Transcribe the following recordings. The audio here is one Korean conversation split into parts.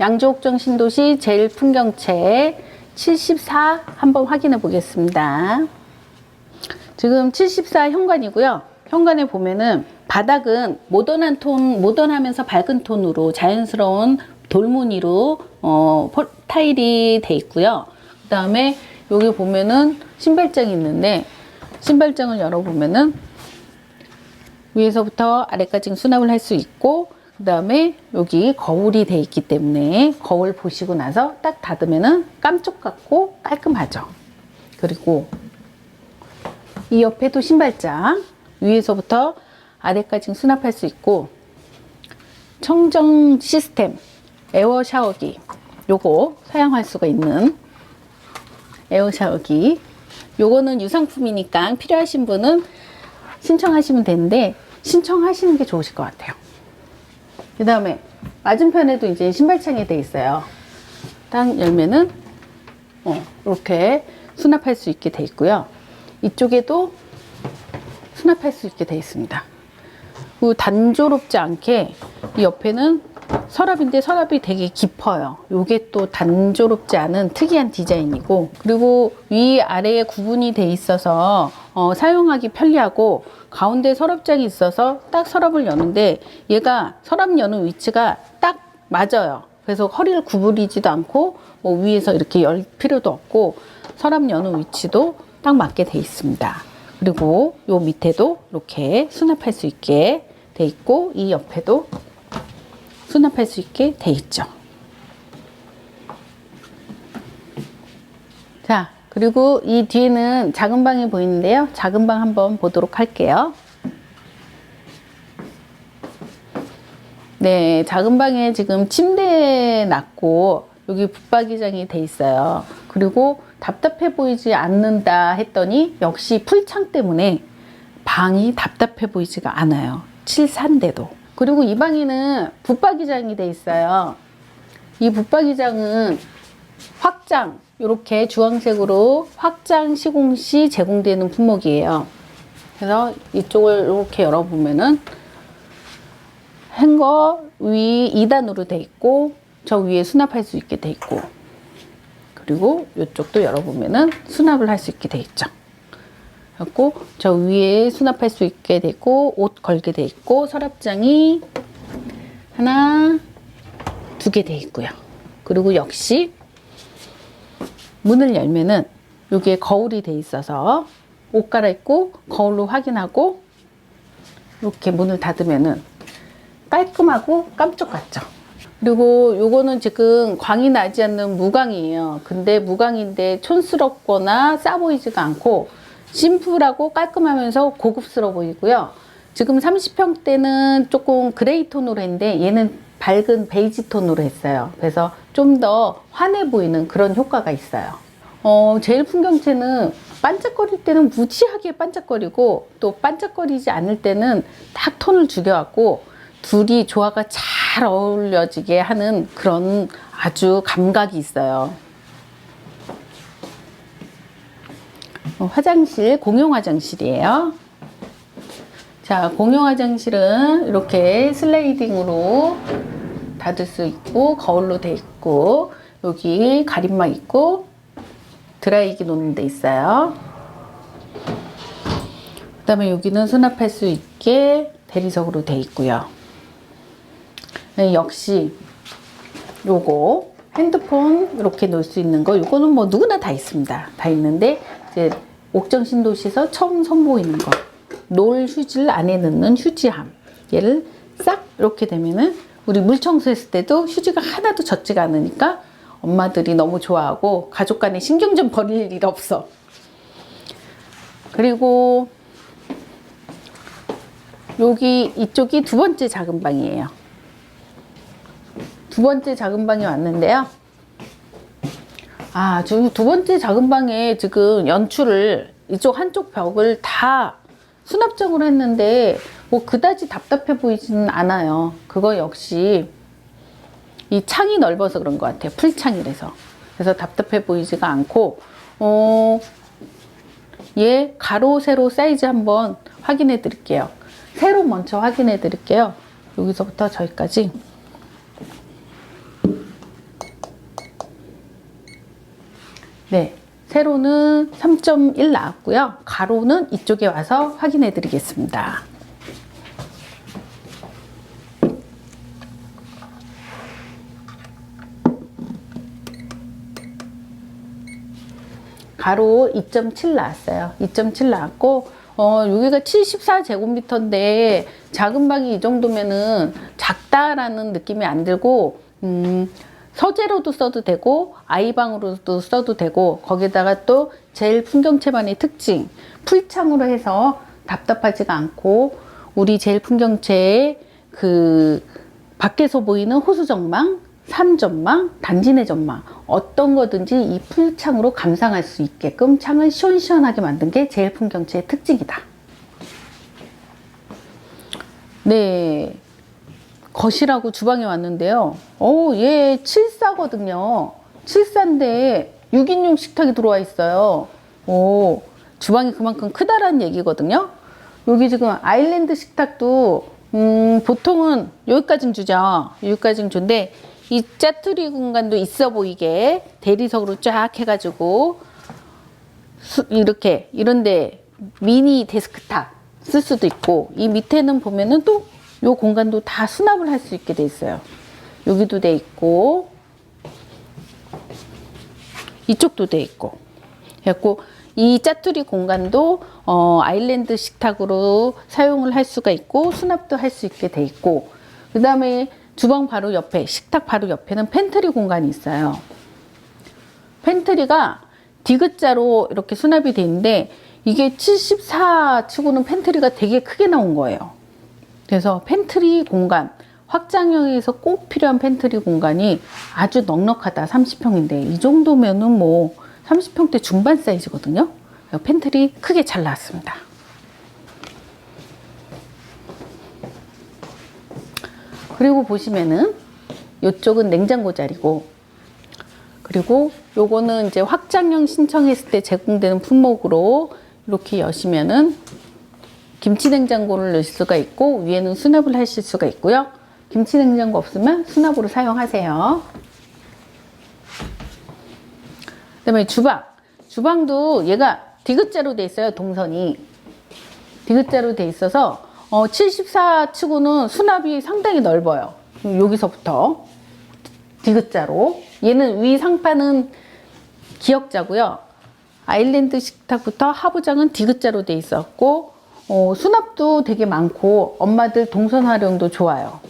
양조옥정 신도시 제일 풍경채 74 한번 확인해 보겠습니다. 지금 74 현관이고요. 현관에 보면은 바닥은 모던한 톤, 모던하면서 밝은 톤으로 자연스러운 돌무늬로 어, 폴- 타일이 돼 있고요. 그 다음에 여기 보면은 신발장이 있는데 신발장을 열어보면은 위에서부터 아래까지 수납을 할 수 있고 그 다음에 여기 거울이 돼 있기 때문에 거울 보시고 나서 딱 닫으면은 깜쪽 같고 깔끔하죠. 그리고 이 옆에도 신발장 위에서부터 아래까지 수납할 수 있고 청정 시스템 에어 샤워기 요거 사용할 수가 있는 에어 샤워기 요거는 유상품이니까 필요하신 분은 신청하시면 되는데 신청하시는 게 좋으실 것 같아요. 그 다음에 맞은편에도 이제 신발창이 돼 있어요. 딱 열면은 어, 이렇게 수납할 수 있게 돼 있고요. 이쪽에도 수납할 수 있게 돼 있습니다. 그 단조롭지 않게 이 옆에는 서랍인데 서랍이 되게 깊어요. 요게 또 단조롭지 않은 특이한 디자인이고 그리고 위 아래에 구분이 돼 있어서 어, 사용하기 편리하고 가운데 서랍장이 있어서 딱 서랍을 여는데 얘가 서랍 여는 위치가 딱 맞아요. 그래서 허리를 구부리지도 않고 뭐 위에서 이렇게 열 필요도 없고 서랍 여는 위치도 딱 맞게 돼 있습니다. 그리고 요 밑에도 이렇게 수납할 수 있게 돼 있고 이 옆에도 수납할 수 있게 돼 있죠. 자, 그리고 이 뒤에는 작은 방이 보이는데요. 작은 방 한번 보도록 할게요. 네, 작은 방에 지금 침대 놨고 여기 붙박이장이 돼 있어요. 그리고 답답해 보이지 않는다 했더니 역시 풀창 때문에 방이 답답해 보이지가 않아요. 7산데도. 그리고 이 방에는 붙박이장이 돼 있어요. 이 붙박이장은 확장 이렇게 주황색으로 확장 시공 시 제공되는 품목이에요. 그래서 이쪽을 이렇게 열어보면은 행거 위 2단으로 돼 있고 저 위에 수납할 수 있게 돼 있고 그리고 이쪽도 열어보면은 수납을 할 수 있게 돼 있죠. 그리고 저 위에 수납할 수 있게 되고 옷 걸게 돼 있고 서랍장이 하나 두 개 돼 있고요. 그리고 역시 문을 열면은 여기에 거울이 돼 있어서 옷 갈아입고 거울로 확인하고 이렇게 문을 닫으면은 깔끔하고 깜짝 같죠. 그리고 요거는 지금 광이 나지 않는 무광이에요. 근데 무광인데 촌스럽거나 싸 보이지가 않고 심플하고 깔끔하면서 고급스러워 보이고요. 지금 30평대는 조금 그레이 톤으로 했는데 얘는 밝은 베이지 톤으로 했어요. 그래서 좀 더 환해 보이는 그런 효과가 있어요. 어, 제일 풍경채는 반짝거릴 때는 무지하게 반짝거리고 또 반짝거리지 않을 때는 딱 톤을 죽여갖고 둘이 조화가 잘 어울려지게 하는 그런 아주 감각이 있어요. 어, 화장실, 공용 화장실이에요. 자, 공용 화장실은 이렇게 슬라이딩으로 닫을 수 있고, 거울로 돼 있고, 여기 가림막 있고, 드라이기 놓는 데 있어요. 그 다음에 여기는 수납할 수 있게 대리석으로 돼 있고요. 네, 역시 요거 핸드폰 이렇게 놓을 수 있는 거 요거는 뭐 누구나 다 있습니다. 다 있는데 이제 옥정 신도시에서 처음 선보이는 거. 놀 휴지를 안에 넣는 휴지함. 얘를 싹 이렇게 되면은 우리 물 청소했을 때도 휴지가 하나도 젖지가 않으니까 엄마들이 너무 좋아하고 가족 간에 신경 좀 버릴 일 없어. 그리고 여기 이쪽이 두 번째 작은 방이에요. 두 번째 작은 방이 왔는데요. 아, 지금 두 번째 작은 방에 지금 연출을 이쪽 한쪽 벽을 다 수납장으로 했는데 뭐 그다지 답답해 보이지는 않아요. 그거 역시 이 창이 넓어서 그런 것 같아요. 풀창이라서. 그래서 답답해 보이지가 않고 어, 얘 가로 세로 사이즈 한번 확인해 드릴게요. 세로 먼저 확인해 드릴게요. 여기서부터 저기까지 네 세로는 3.1 나왔고요. 가로는 이쪽에 와서 확인해 드리겠습니다. 가로 2.7 나왔어요. 2.7 나왔고, 어, 여기가 74제곱미터인데, 작은 방이 이 정도면은 작다라는 느낌이 안 들고, 음, 서재로도 써도 되고, 아이방으로도 써도 되고, 거기다가 또 제일 풍경채만의 특징, 풀창으로 해서 답답하지가 않고, 우리 제일 풍경채의 그, 밖에서 보이는 호수 전망, 산전망, 단지 내 전망 어떤 거든지 이 풀창으로 감상할 수 있게끔 창을 시원시원하게 만든 게 제일 풍경채의 특징이다. 네. 거실하고 주방에 왔는데요. 오, 얘 74거든요. 74인데 6인용 식탁이 들어와 있어요. 오, 주방이 그만큼 크다라는 얘기거든요. 여기 지금 아일랜드 식탁도 음, 보통은 여기까지는 주죠. 여기까지는 준데 이 짜투리 공간도 있어 보이게 대리석으로 쫙 해가지고 수- 이렇게 이런데 미니 데스크탑 쓸 수도 있고 이 밑에는 보면은 또 요 공간도 다 수납을 할 수 있게 돼 있어요. 여기도 돼 있고 이쪽도 돼 있고 그래갖고 이 짜투리 공간도 어, 아일랜드 식탁으로 사용을 할 수가 있고 수납도 할 수 있게 돼 있고 그 다음에 주방 바로 옆에 식탁 바로 옆에는 팬트리 공간이 있어요. 팬트리가 디귿자로 이렇게 수납이 돼 있는데 이게 74 치고는 팬트리가 되게 크게 나온 거예요. 그래서 팬트리 공간 확장형에서 꼭 필요한 팬트리 공간이 아주 넉넉하다 30평인데 이 정도면은 뭐 30평대 중반 사이즈거든요. 팬트리 크게 잘 나왔습니다. 그리고 보시면은 이쪽은 냉장고 자리고 그리고 요거는 이제 확장형 신청했을 때 제공되는 품목으로 이렇게 여시면은 김치 냉장고를 넣을 수가 있고 위에는 수납을 하실 수가 있고요. 김치 냉장고 없으면 수납으로 사용하세요. 그 다음에 주방. 주방도 얘가 디귿자로 돼 있어요. 동선이. 디귿자로 돼 있어서 어, 74 치고는 수납이 상당히 넓어요. 여기서부터 디귿자로. 얘는 위 상판은 기역자고요. 아일랜드 식탁부터 하부장은 디귿자로 돼 있었고 어, 수납도 되게 많고 엄마들 동선 활용도 좋아요.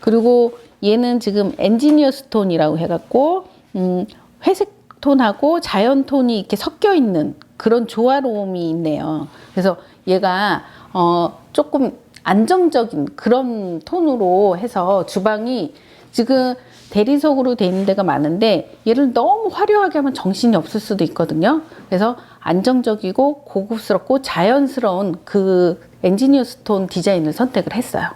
그리고 얘는 지금 엔지니어 스톤이라고 해갖고 음, 회색 톤하고 자연 톤이 이렇게 섞여 있는 그런 조화로움이 있네요. 그래서 얘가 어, 조금 안정적인 그런 톤으로 해서 주방이 지금 대리석으로 돼 있는 데가 많은데 얘를 너무 화려하게 하면 정신이 없을 수도 있거든요. 그래서 안정적이고 고급스럽고 자연스러운 그 엔지니어 스톤 디자인을 선택을 했어요.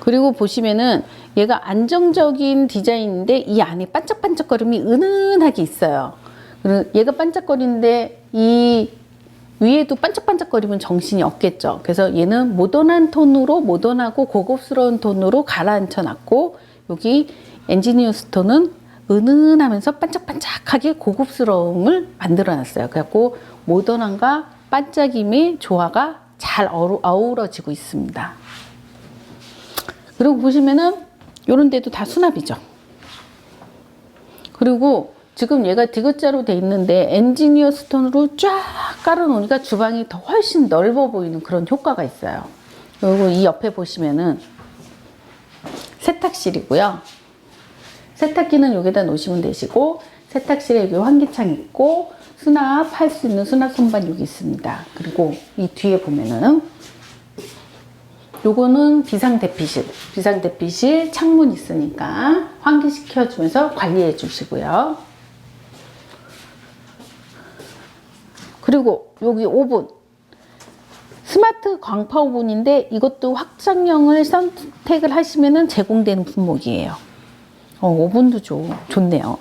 그리고 보시면은 얘가 안정적인 디자인인데 이 안에 반짝반짝거림이 은은하게 있어요. 얘가 반짝거리는데 이 위에도 반짝반짝거리면 정신이 없겠죠. 그래서 얘는 모던한 톤으로 모던하고 고급스러운 톤으로 가라앉혀 놨고 여기 엔지니어 스톤은 은은하면서 반짝반짝하게 고급스러움을 만들어 놨어요. 그래갖고 모던함과 반짝임의 조화가 잘 어우- 어우러지고 있습니다. 그리고 보시면은 요런 데도 다 수납이죠. 그리고 지금 얘가 디귿자로 돼 있는데 엔지니어 스톤으로 쫙 깔아놓으니까 주방이 더 훨씬 넓어 보이는 그런 효과가 있어요. 그리고 이 옆에 보시면은 세탁실이고요. 세탁기는 여기다 놓으시면 되시고 세탁실에 여기 환기창 있고 수납 할 수 있는 수납 선반 여기 있습니다. 그리고 이 뒤에 보면은 요거는 비상 대피실. 비상 대피실 창문 있으니까 환기시켜 주면서 관리해 주시고요. 그리고 여기 오븐. 스마트 광파 오븐인데 이것도 확장형을 선택을 하시면은 제공되는 품목이에요. 어, 오븐도 좋, 좋네요.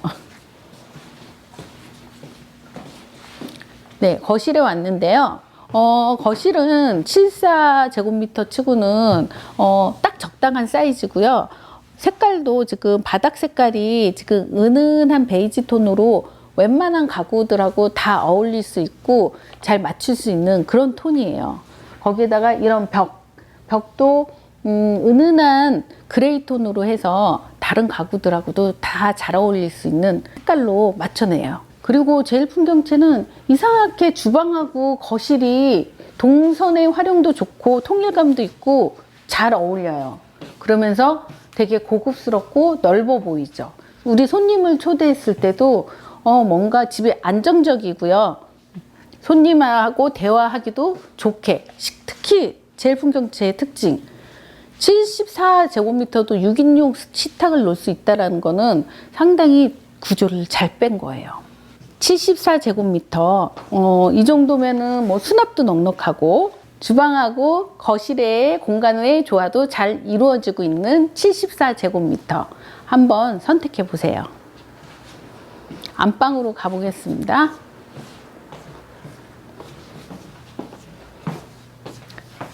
네, 거실에 왔는데요. 어, 거실은 74제곱미터 치고는 어, 딱 적당한 사이즈고요. 색깔도 지금 바닥 색깔이 지금 은은한 베이지 톤으로 웬만한 가구들하고 다 어울릴 수 있고 잘 맞출 수 있는 그런 톤이에요. 거기에다가 이런 벽, 벽도 음, 은은한 그레이 톤으로 해서 다른 가구들하고도 다 잘 어울릴 수 있는 색깔로 맞춰내요. 그리고 제일 풍경채는 이상하게 주방하고 거실이 동선의 활용도 좋고 통일감도 있고 잘 어울려요. 그러면서 되게 고급스럽고 넓어 보이죠. 우리 손님을 초대했을 때도 어, 뭔가 집이 안정적이고요. 손님하고 대화하기도 좋게. 식- 특히 제일 풍경채의 특징. 74제곱미터도 6인용 식탁을 놓을 수 있다는 거는 상당히 구조를 잘 뺀 거예요. 74제곱미터, 어, 이 정도면은 뭐 수납도 넉넉하고 주방하고 거실의 공간의 조화도 잘 이루어지고 있는 74제곱미터 한번 선택해 보세요. 안방으로 가보겠습니다.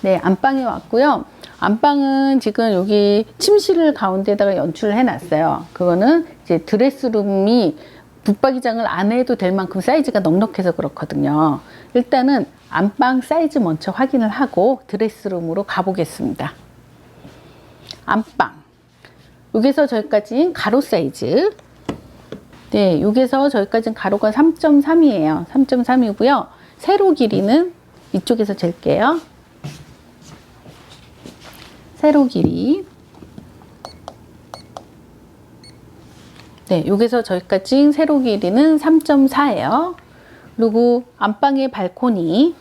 네, 안방에 왔고요. 안방은 지금 여기 침실을 가운데다가 연출을 해놨어요. 그거는 이제 드레스룸이 붙박이장을 안 해도 될 만큼 사이즈가 넉넉해서 그렇거든요. 일단은 안방 사이즈 먼저 확인을 하고 드레스룸으로 가보겠습니다. 안방. 여기서 저기까지 가로 사이즈. 네, 여기서 저기까지는 가로가 3.3이에요. 3.3이고요. 세로 길이는 이쪽에서 잴게요. 세로 길이. 네, 여기서 저기까지 세로 길이는 3.4예요. 그리고 안방의 발코니.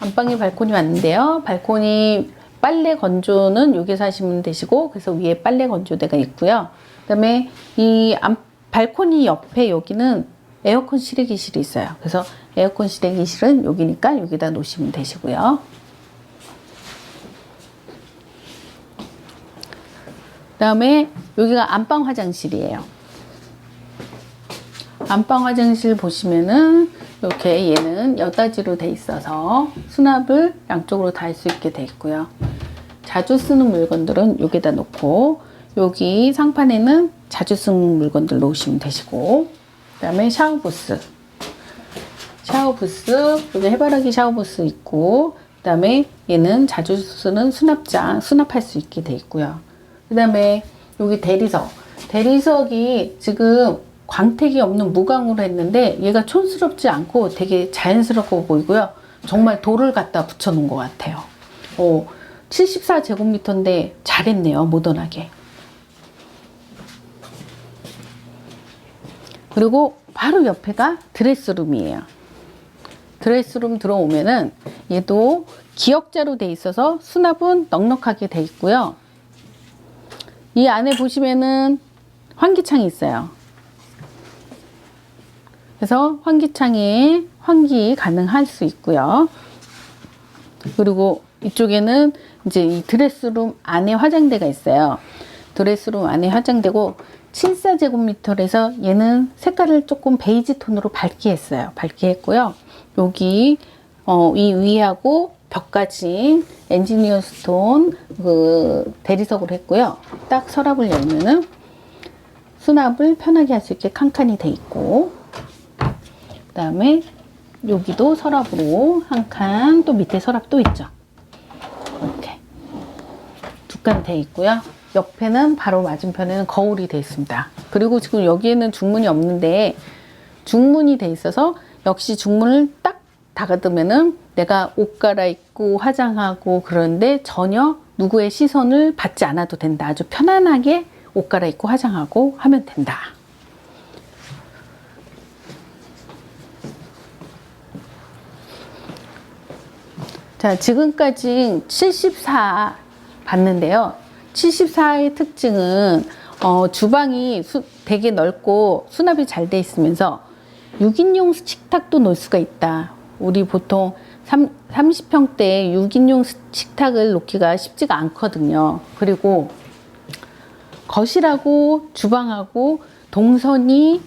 안방에 발코니 왔는데요. 발코니 빨래 건조는 여기서 하시면 되시고, 그래서 위에 빨래 건조대가 있고요. 그 다음에 이 안- 발코니 옆에 여기는 에어컨 실외기실이 있어요. 그래서 에어컨 실외기실은 여기니까 여기다 놓으시면 되시고요. 그 다음에 여기가 안방 화장실이에요. 안방 화장실 보시면은 이렇게 얘는 여다지로 돼 있어서 수납을 양쪽으로 다 할 수 있게 돼 있고요. 자주 쓰는 물건들은 여기다 놓고 여기 상판에는 자주 쓰는 물건들 놓으시면 되시고 그 다음에 샤워 부스 샤워 부스 여기 해바라기 샤워 부스 있고 그 다음에 얘는 자주 쓰는 수납장 수납할 수 있게 돼 있고요. 그 다음에 여기 대리석 대리석이 지금 광택이 없는 무광으로 했는데 얘가 촌스럽지 않고 되게 자연스럽고 보이고요. 정말 돌을 갖다 붙여 놓은 것 같아요. 어, 74제곱미터인데 잘했네요. 모던하게. 그리고 바로 옆에가 드레스룸이에요. 드레스룸 들어오면은 얘도 기역자로 돼 있어서 수납은 넉넉하게 돼 있고요. 이 안에 보시면은 환기창이 있어요. 그래서 환기창에 환기 가능할 수 있고요. 그리고 이쪽에는 이제 이 드레스룸 안에 화장대가 있어요. 드레스룸 안에 화장대고 74제곱미터에서 얘는 색깔을 조금 베이지 톤으로 밝게 했어요. 밝게 했고요. 여기 어, 이 위하고 벽까지 엔지니어 스톤 그 대리석으로 했고요. 딱 서랍을 열면은 수납을 편하게 할 수 있게 칸칸이 돼 있고 그다음에 여기도 서랍으로 한 칸, 또 밑에 서랍 또 있죠. 칸돼 있고요. 옆에는 바로 맞은편에는 거울이 돼 있습니다. 그리고 지금 여기에는 중문이 없는데 중문이 돼 있어서 역시 중문을 딱 닫아두면은 내가 옷 갈아입고 화장하고 그러는데 전혀 누구의 시선을 받지 않아도 된다. 아주 편안하게 옷 갈아입고 화장하고 하면 된다. 자, 지금까지 74 봤는데요. 74의 특징은 어, 주방이 수, 되게 넓고 수납이 잘 돼 있으면서 6인용 식탁도 놓을 수가 있다. 우리 보통 3, 30평대 6인용 식탁을 놓기가 쉽지가 않거든요. 그리고 거실하고 주방하고 동선이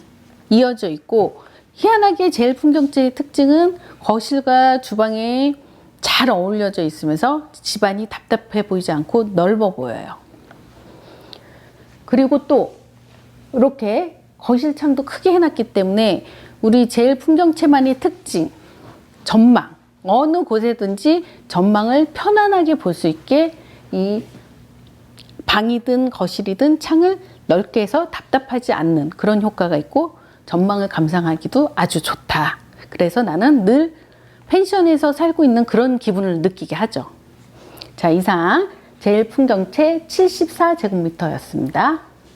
이어져 있고 희한하게 제일 풍경제의 특징은 거실과 주방의 잘 어울려져 있으면서 집안이 답답해 보이지 않고 넓어 보여요. 그리고 또 이렇게 거실 창도 크게 해놨기 때문에 우리 제일 풍경채만의 특징 전망 어느 곳에든지 전망을 편안하게 볼 수 있게 이 방이든 거실이든 창을 넓게 해서 답답하지 않는 그런 효과가 있고 전망을 감상하기도 아주 좋다. 그래서 나는 늘 펜션에서 살고 있는 그런 기분을 느끼게 하죠. 자, 이상 제일 풍경채 74제곱미터였습니다.